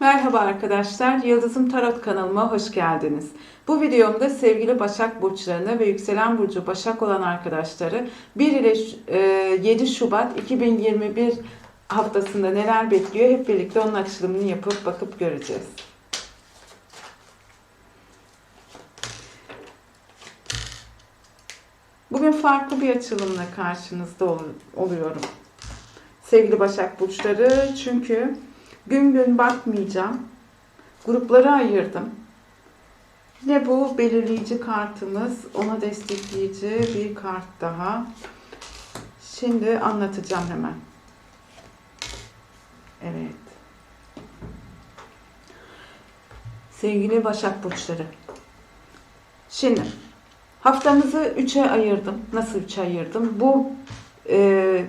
Merhaba arkadaşlar, Yıldızım Tarot kanalıma hoş geldiniz. Bu videomda sevgili Başak Burçlarını ve Yükselen Burcu Başak olan arkadaşları 1 ile e, 7 Şubat 2021 haftasında neler bekliyor hep birlikte onun açılımını yapıp bakıp göreceğiz. Bugün farklı bir açılımla karşınızda ol- oluyorum. Sevgili Başak Burçları çünkü gün gün bakmayacağım. Gruplara ayırdım. Yine bu belirleyici kartımız. Ona destekleyici bir kart daha. Şimdi anlatacağım hemen. Evet. Sevgili Başak Burçları. Şimdi haftamızı 3'e ayırdım. Nasıl 3'e ayırdım? Bu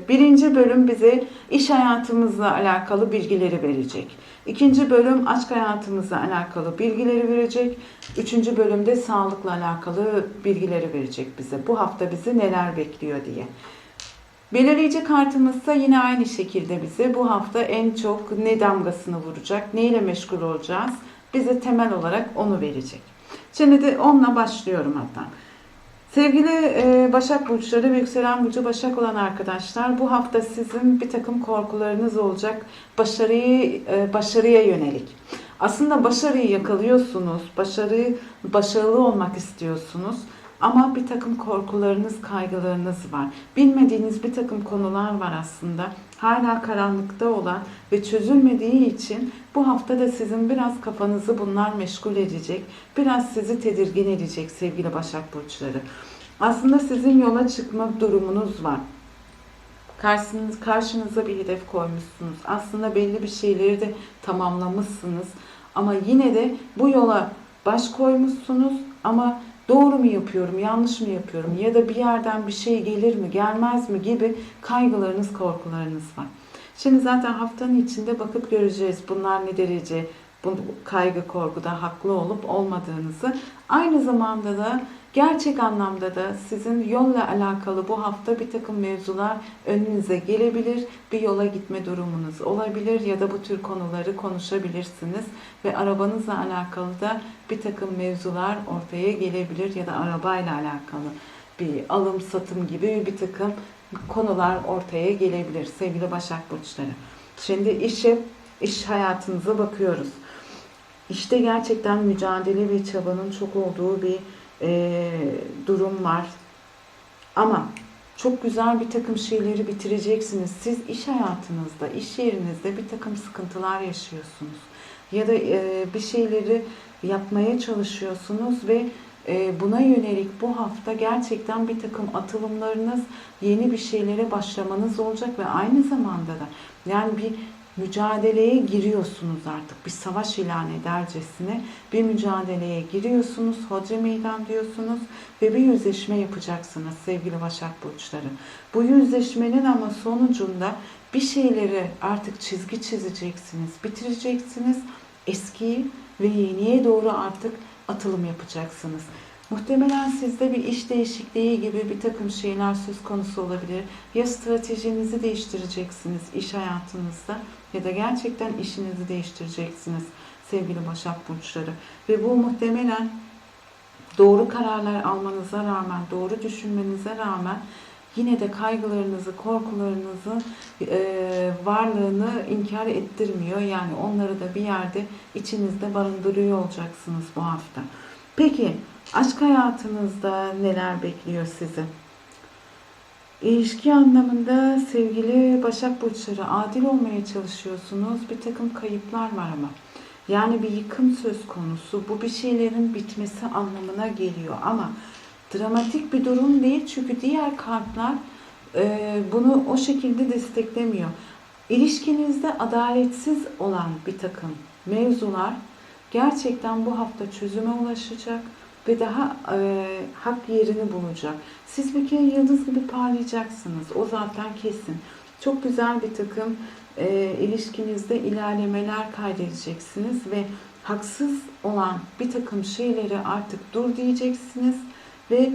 birinci bölüm bize iş hayatımızla alakalı bilgileri verecek. İkinci bölüm aşk hayatımızla alakalı bilgileri verecek. Üçüncü bölümde sağlıkla alakalı bilgileri verecek bize. Bu hafta bizi neler bekliyor diye. Belirleyici kartımızsa yine aynı şekilde bize bu hafta en çok ne damgasını vuracak, neyle meşgul olacağız bize temel olarak onu verecek. Şimdi de onunla başlıyorum hatta. Sevgili e, Başak Burçları ve Yükselen Burcu Başak olan arkadaşlar bu hafta sizin bir takım korkularınız olacak başarıyı e, başarıya yönelik. Aslında başarıyı yakalıyorsunuz, başarıyı başarılı olmak istiyorsunuz ama bir takım korkularınız, kaygılarınız var. Bilmediğiniz bir takım konular var aslında. Hala karanlıkta olan ve çözülmediği için bu hafta da sizin biraz kafanızı bunlar meşgul edecek. Biraz sizi tedirgin edecek sevgili Başak Burçları. Aslında sizin yola çıkma durumunuz var. Karşınız, karşınıza bir hedef koymuşsunuz. Aslında belli bir şeyleri de tamamlamışsınız. Ama yine de bu yola baş koymuşsunuz ama doğru mu yapıyorum, yanlış mı yapıyorum ya da bir yerden bir şey gelir mi, gelmez mi gibi kaygılarınız, korkularınız var. Şimdi zaten haftanın içinde bakıp göreceğiz bunlar ne derece bu kaygı korkuda haklı olup olmadığınızı. Aynı zamanda da gerçek anlamda da sizin yolla alakalı bu hafta bir takım mevzular önünüze gelebilir. Bir yola gitme durumunuz olabilir ya da bu tür konuları konuşabilirsiniz. Ve arabanızla alakalı da bir takım mevzular ortaya gelebilir ya da arabayla alakalı bir alım satım gibi bir takım konular ortaya gelebilir sevgili Başak Burçları. Şimdi işe, iş hayatınıza bakıyoruz. İşte gerçekten mücadele ve çabanın çok olduğu bir e, durum var. Ama çok güzel bir takım şeyleri bitireceksiniz. Siz iş hayatınızda, iş yerinizde bir takım sıkıntılar yaşıyorsunuz. Ya da e, bir şeyleri yapmaya çalışıyorsunuz ve e, buna yönelik bu hafta gerçekten bir takım atılımlarınız, yeni bir şeylere başlamanız olacak ve aynı zamanda da yani bir mücadeleye giriyorsunuz artık. Bir savaş ilan edercesine bir mücadeleye giriyorsunuz. Hoca meydan diyorsunuz ve bir yüzleşme yapacaksınız sevgili Başak Burçları. Bu yüzleşmenin ama sonucunda bir şeyleri artık çizgi çizeceksiniz, bitireceksiniz. Eskiyi ve yeniye doğru artık atılım yapacaksınız. Muhtemelen sizde bir iş değişikliği gibi bir takım şeyler söz konusu olabilir. Ya stratejinizi değiştireceksiniz iş hayatınızda ya da gerçekten işinizi değiştireceksiniz sevgili Başak Burçları. Ve bu muhtemelen doğru kararlar almanıza rağmen, doğru düşünmenize rağmen yine de kaygılarınızı, korkularınızı, e, varlığını inkar ettirmiyor. Yani onları da bir yerde içinizde barındırıyor olacaksınız bu hafta. Peki aşk hayatınızda neler bekliyor sizi? İlişki anlamında sevgili Başak Burçları adil olmaya çalışıyorsunuz. Bir takım kayıplar var ama. Yani bir yıkım söz konusu. Bu bir şeylerin bitmesi anlamına geliyor ama dramatik bir durum değil. Çünkü diğer kartlar e, bunu o şekilde desteklemiyor. İlişkinizde adaletsiz olan bir takım mevzular gerçekten bu hafta çözüme ulaşacak ve daha e, hak yerini bulacak. Siz bir kere yıldız gibi parlayacaksınız. O zaten kesin. Çok güzel bir takım e, ilişkinizde ilerlemeler kaydedeceksiniz ve haksız olan bir takım şeyleri artık dur diyeceksiniz ve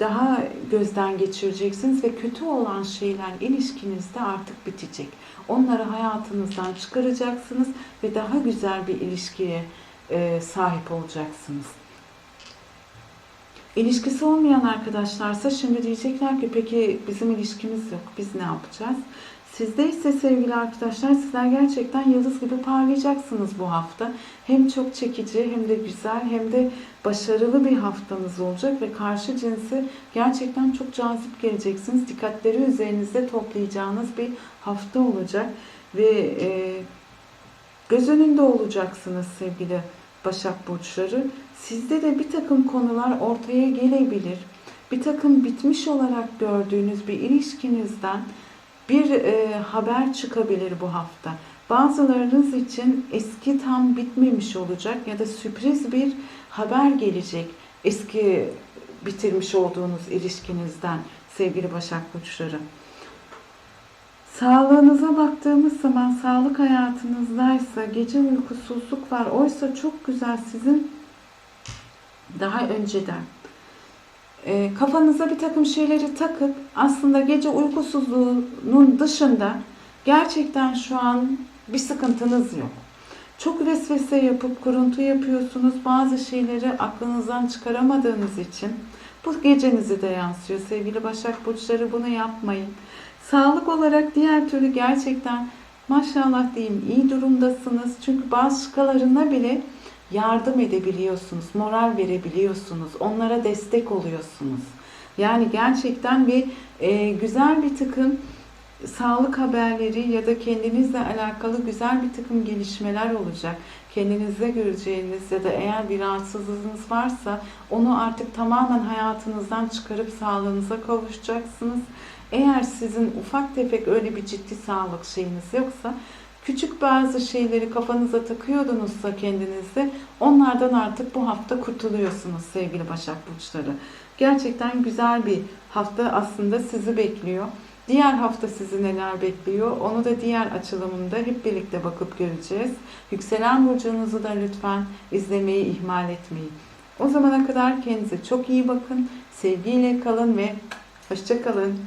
daha gözden geçireceksiniz ve kötü olan şeyler ilişkinizde artık bitecek. Onları hayatınızdan çıkaracaksınız ve daha güzel bir ilişkiye e, sahip olacaksınız. İlişkisi olmayan arkadaşlarsa şimdi diyecekler ki peki bizim ilişkimiz yok. Biz ne yapacağız? Sizde ise sevgili arkadaşlar sizler gerçekten yıldız gibi parlayacaksınız bu hafta. Hem çok çekici hem de güzel hem de başarılı bir haftanız olacak ve karşı cinsi gerçekten çok cazip geleceksiniz. Dikkatleri üzerinizde toplayacağınız bir hafta olacak ve e, göz önünde olacaksınız sevgili Başak Burçları. Sizde de bir takım konular ortaya gelebilir. Bir takım bitmiş olarak gördüğünüz bir ilişkinizden bir e, haber çıkabilir bu hafta. Bazılarınız için eski tam bitmemiş olacak ya da sürpriz bir haber gelecek eski bitirmiş olduğunuz ilişkinizden sevgili Başak Burçları. Sağlığınıza baktığımız zaman sağlık hayatınızdaysa gece uykusuzluk var. Oysa çok güzel sizin daha önceden e, kafanıza bir takım şeyleri takıp aslında gece uykusuzluğunun dışında gerçekten şu an bir sıkıntınız yok. Çok vesvese yapıp kuruntu yapıyorsunuz. Bazı şeyleri aklınızdan çıkaramadığınız için bu gecenizi de yansıyor. Sevgili Başak Burçları bunu yapmayın. Sağlık olarak diğer türlü gerçekten maşallah diyeyim iyi durumdasınız. Çünkü başkalarına bile yardım edebiliyorsunuz, moral verebiliyorsunuz, onlara destek oluyorsunuz. Yani gerçekten bir e, güzel bir takım sağlık haberleri ya da kendinizle alakalı güzel bir takım gelişmeler olacak. Kendinizde göreceğiniz ya da eğer bir rahatsızlığınız varsa onu artık tamamen hayatınızdan çıkarıp sağlığınıza kavuşacaksınız. Eğer sizin ufak tefek öyle bir ciddi sağlık şeyiniz yoksa küçük bazı şeyleri kafanıza takıyordunuzsa kendinizde onlardan artık bu hafta kurtuluyorsunuz sevgili Başak Burçları. Gerçekten güzel bir hafta aslında sizi bekliyor. Diğer hafta sizi neler bekliyor? Onu da diğer açılımında hep birlikte bakıp göreceğiz. Yükselen burcunuzu da lütfen izlemeyi ihmal etmeyin. O zamana kadar kendinize çok iyi bakın. Sevgiyle kalın ve hoşça kalın.